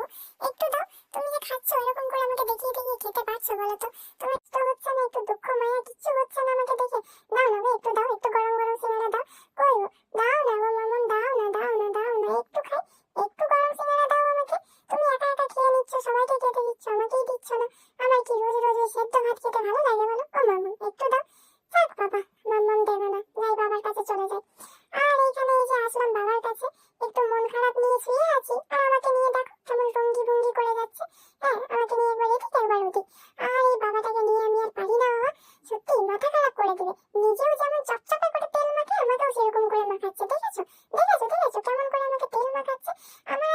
দেবো একটু দাও। তুমি যে খাচ্ছ, এরকম করে আমাকে দেখিয়ে দেখিয়ে খেতে পারছ বলো তো? তুমি তো হচ্ছে না, একটু দুঃখ, মায়া, কিচ্ছু হচ্ছে না আমাকে দেখে। দাও না গো, একটু দাও, একটু গরম গরম সিঙ্গারা দাও। কই দাও না গো মামন, দাও না দাও না দাও না। একটু খাই, একটু গরম সিঙ্গারা দাও আমাকে। তুমি একা একা খেয়ে নিচ্ছ, সবাইকে খেতে দিচ্ছ, আমাকেই দিচ্ছ না। আমার কি রোজ রোজ সেদ্ধ ভাত খেতে ভালো লাগে বলো? ও মামন, একটু দাও। থাক বাবা, মামন দেবে না। যাই বাবার কাছে চলে যাই। আর এইখানে এই যে আসলাম বাবার কাছে, একটু মন খারাপ নিয়ে শুয়ে আছি, আর আমাকে নিয়ে শান্তি আর এই বাবাটাকে নিয়ে আমি আর পারি না, বাবা। সত্যি মাথা খারাপ করে দিবে নিজেও যেমন চপচপে করে তেল মাখে আমাকেও সেরকম করে মাখাচ্ছে। দেখেছ? দেখেছ? দেখেছ? কেমন করে আমাকে তেল মাখাচ্ছে? আমার